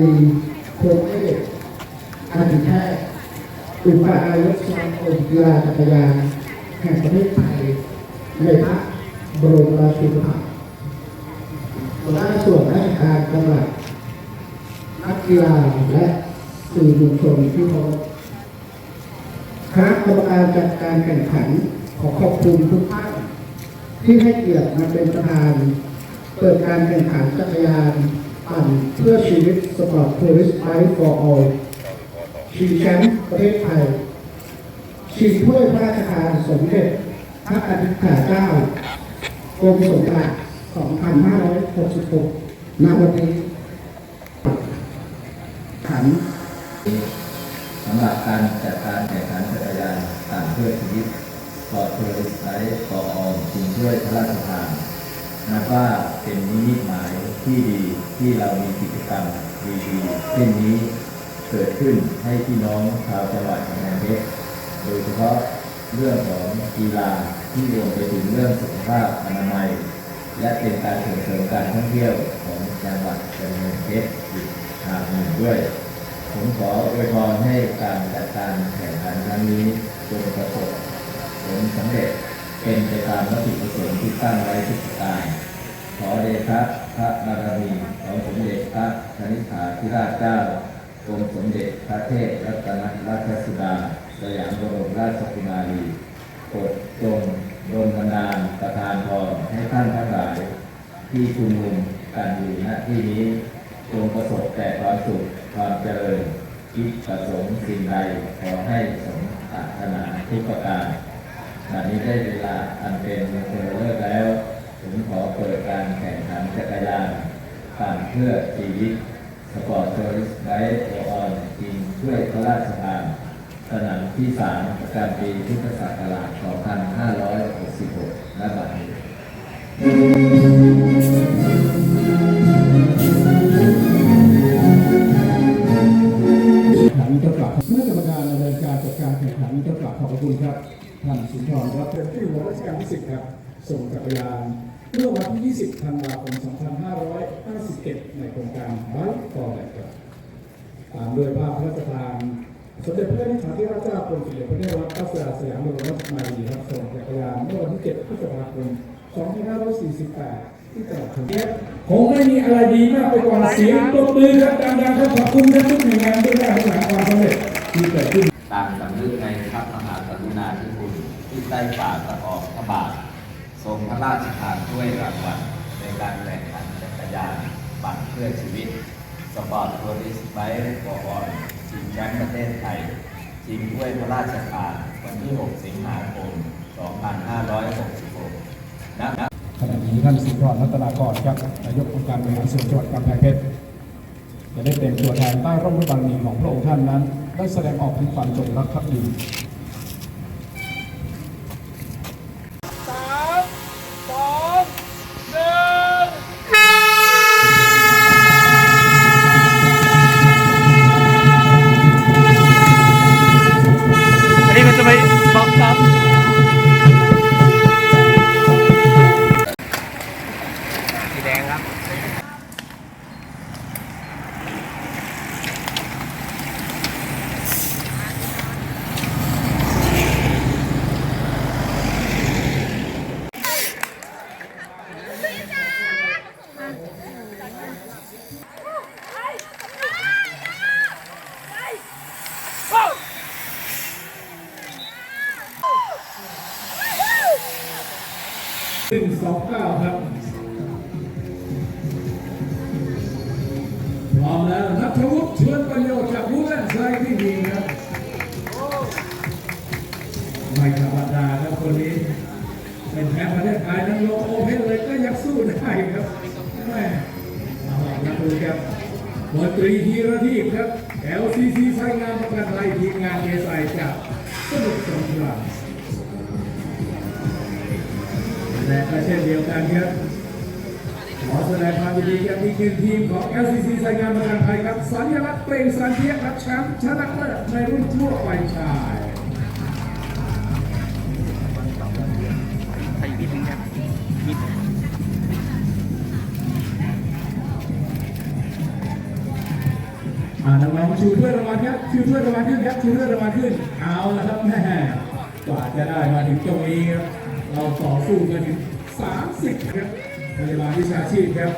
มีโครงเอกการแพทย์อุปนายกสมาคมกีฬาจักรยานแห่งประเทศไทยในพระบรมราชูปถัมภ์หัวหน้าส่วนราชการจังหวัดนักกีฬาและสื่อมวลชนที่เคารพคณะกรรมการจัดการแข่งขันขอขอบคุณทุกท่านที่ให้เกียรติมาเป็นประธาน เปิดการแข่งขันจักรยาน เพื่อชีวิตสปอร์ตทัวริสต์ไ e for all ชิงแชมป์ประเทศไทย ชิงถ้วยพระราชทานสมเด็จพระอธิษฐาเจ้ากรมสมบัติ2566ณวันนี้ขันสำหรับการจัดการแข่งขันจักรยานต่างเพื่อชีวิตปลอดภัยไร้ต่อออมชิงช่วยพระราชทานนับว่าเป็นนิมิตหมาย ที่ดีที่เรามีกิจกรรมดีๆเช่นนี้เกิดขึ้นให้พี่น้องชาวจังหวัดกำแพงเพชรโดยเฉพาะเรื่องของกีฬาที่รวมไปถึงเรื่องสุขภาพอนามัย และเป็นการส่งเสริมการท่องเที่ยวของจังหวัดกำแพงเพชรอีกทางหนึ่งด้วย ผมขออวยพรให้การจัดการแข่งขันครั้งนี้จงประสบผลสำเร็จเป็นไปตามวัตถุประสงค์ที่ตั้งไว้ทุกประการขอเดชะ พระบารมีของสมเด็จพระนิธิาธิราชเจ้ากรมสมเด็จพระเทพรัตนราชสุดาสยามบรมราชกุมารีโปรดจงดลนาลประทานพรให้ท่านทั้งหลาย ที่ชุมนุมกันอยู่ณที่นี้จงประสบแต่ความสุขความเจริญคิดประสงค์สิ่งใดขอให้สมปรารถนาทุกประการบัดนี้ได้เวลาอันเป็นมงคลเลิกแล้ว ผมขอเปิดการแข่งขันจักรยานปั่นเพื่อชีวิตสปอร์ตเทอริสไบโอออนทีมช่วยพระราชทานสนามที่3ประจำปีพุทธศักราช 2566ณบัดนี้ขันจ้ากลับคณะกรรมการดำเนินการจัดการแข่งขันจ้ากลับขอบคุณครับท่านสุนทรครับเป็นที่หัวราชการที่10ครับส่งจักรยาน เมื่อวันที่ 20 ธันวาคม 2551ในโครงการบัสฟอร์แลครับตามด้วยภาพพระราชทานสมเด็จพระนิธิาธิราชเจ้ากรมสมเด็จพระเทพรัตนราชสุดาสยามบรมราชกุมารีครับส่งจักรยานเมื่อวันที่ 7 พฤษภาคม 2548 ที่จังหวัดขอนแก่นคงไม่มีอะไรดีมากไปกว่าเสียงตบมือครับดังๆครับขอบคุณท่านทุกหน่วยงานด้วยการรักษาความสำเร็จที่เกิดขึ้นตามสำนึกในพระมหากรุณาธิคุณที่ใต้ฝ่าตะออกพระบาท รงพระราชทานถ้วยรางวัลในการแข่งขันจักรยานปั่นเพื่อชีวิต สปอร์ตทัวริสไบค์ฟอร์ออนชิงแชมป์ประเทศไทยชิงถ้วยพระราชทานวันที่ 6 สิงหาคม 2566ณขณะนี้ท่านสุทรรัตนากรครับนายกองค์การบริหารส่วนจังหวัดกำแพงเพชรจะได้เป็นตัวแทนใต้ร่มพระบารมีของพระองค์ท่านนั้น ได้แสดงออกถึงความจงรักภักดี อันนี้มันจะไปบล็อกครับสีแดงครับ หนึ่งสองเก้าครับ พร้อมแล้วนัทวุฒิเชิญประโยชน์จากผู้เล่นไซที่ดีครับไม่ธรรมดาครับคนนี้ เป็นแพ้ประเทศไทยนั้นโลโอเพนเลยก็ยังสู้ได้ครับแม่เอาละครับดูครับบนตรีธีรทีพครับ LCC ไซงานประกันภัยทีมงานเอสไอจากสมุทรสงคราม และก็เช่นเดียวกันครับขอแสดงความยินดีกับอีกหนึ่งทีมของ LCC สายงานประกันภัยครับสัญลักษณ์เปล่งสันเทียรับแชมป์ชนะเลิศในรุ่นทั่วไปชายอ่าน้องๆชูถ้วยรางวัลครับชูถ้วยรางวัลขึ้นครับชูถ้วยรางวัลขึ้นเอาละครับแม่ กว่าจะได้มาถึงตรงนี้ครับ เราต่อสู้กันถึง 30ครับพยาบาลวิชาชีพครับ